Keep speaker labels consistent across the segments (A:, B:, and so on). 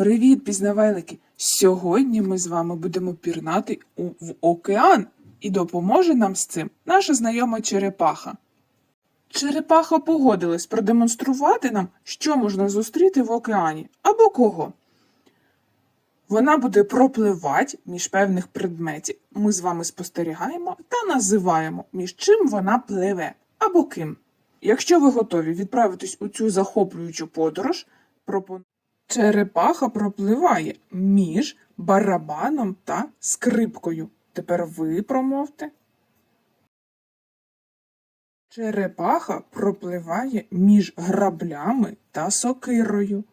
A: Привіт, пізнавайлики! Сьогодні ми з вами будемо пірнати у, в океан, і допоможе нам з цим наша знайома черепаха. Черепаха погодилась продемонструвати нам, що можна зустріти в океані або кого. Вона буде пропливати між певних предметів. Ми з вами спостерігаємо та називаємо, між чим вона пливе або ким. Якщо ви готові відправитись у цю захоплюючу подорож, пропоную. Черепаха пропливає між барабаном та скрипкою. Тепер ви промовте. Черепаха пропливає між граблями та сокирою.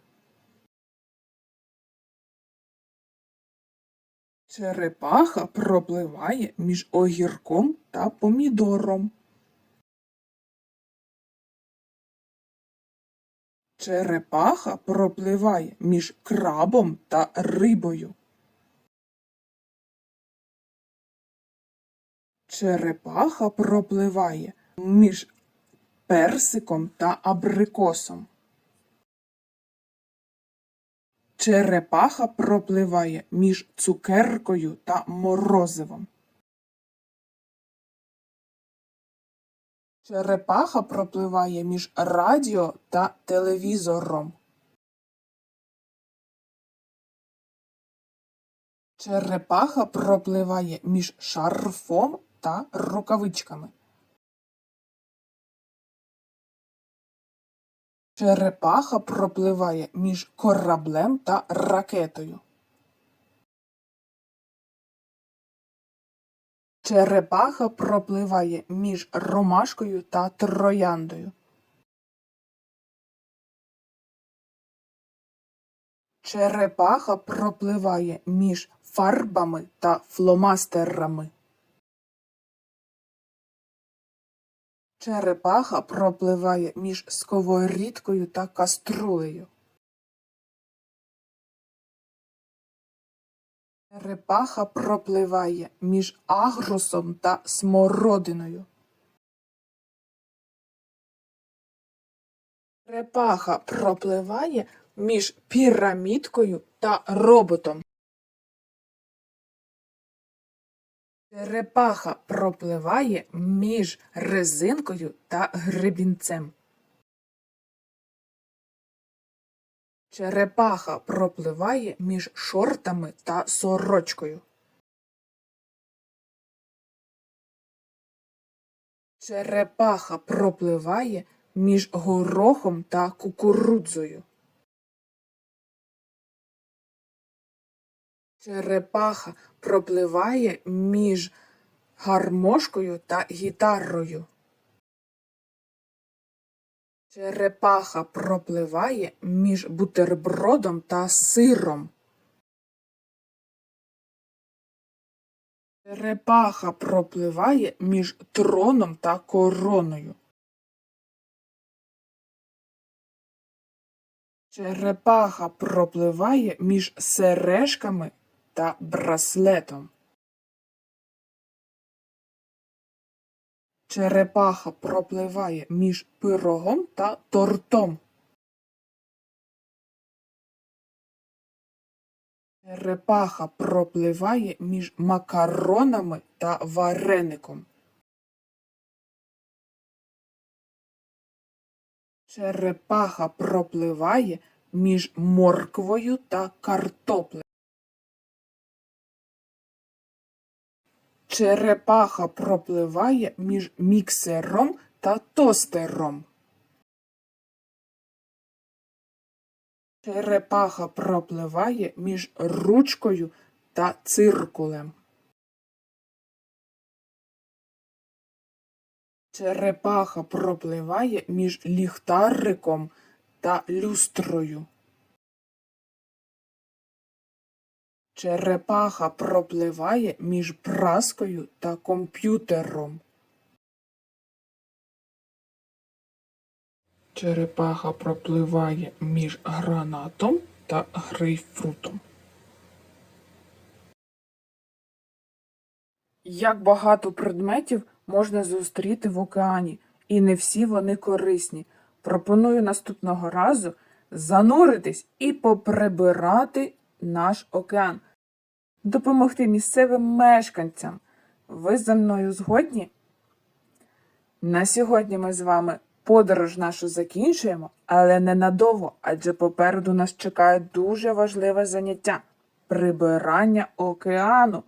A: Черепаха пропливає між огірком та помідором. Черепаха пропливає між крабом та рибою. Черепаха пропливає між персиком та абрикосом. Черепаха пропливає між цукеркою та морозивом. Черепаха пропливає між радіо та телевізором. Черепаха пропливає між шарфом та рукавичками. Черепаха пропливає між кораблем та ракетою. Черепаха пропливає між ромашкою та трояндою. Черепаха пропливає між фарбами та фломастерами. Черепаха пропливає між сковорідкою та каструлею. Черепаха пропливає між агросом та смородиною. Черепаха пропливає між пірамідкою та роботом. Черепаха пропливає між резинкою та гребінцем. Черепаха пропливає між шортами та сорочкою. Черепаха пропливає між горохом та кукурудзою. Черепаха пропливає між гармошкою та гітарою. Черепаха пропливає між бутербродом та сиром. Черепаха пропливає між троном та короною. Черепаха пропливає між сережками та браслетом. Черепаха пропливає між пирогом та тортом. Черепаха пропливає між макаронами та вареником. Черепаха пропливає між морквою та картоплею. Черепаха пропливає між міксером та тостером. Черепаха пропливає між ручкою та циркулем. Черепаха пропливає між ліхтариком та люстрою. Черепаха пропливає між праскою та комп'ютером. Черепаха пропливає між гранатом та грейпфрутом. Як багато предметів можна зустріти в океані, і не всі вони корисні. Пропоную наступного разу зануритись і поприбирати наш океан, допомогти місцевим мешканцям. Ви зі мною згодні? На сьогодні ми з вами подорож нашу закінчуємо, але ненадовго, адже попереду нас чекає дуже важливе заняття прибирання океану.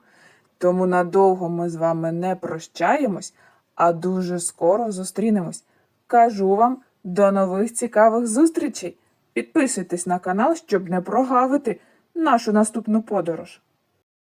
A: Тому надовго ми з вами не прощаємось, а дуже скоро зустрінемось. Кажу вам до нових цікавих зустрічей. Підписуйтесь на канал, щоб не прогавити нашу наступну подорож.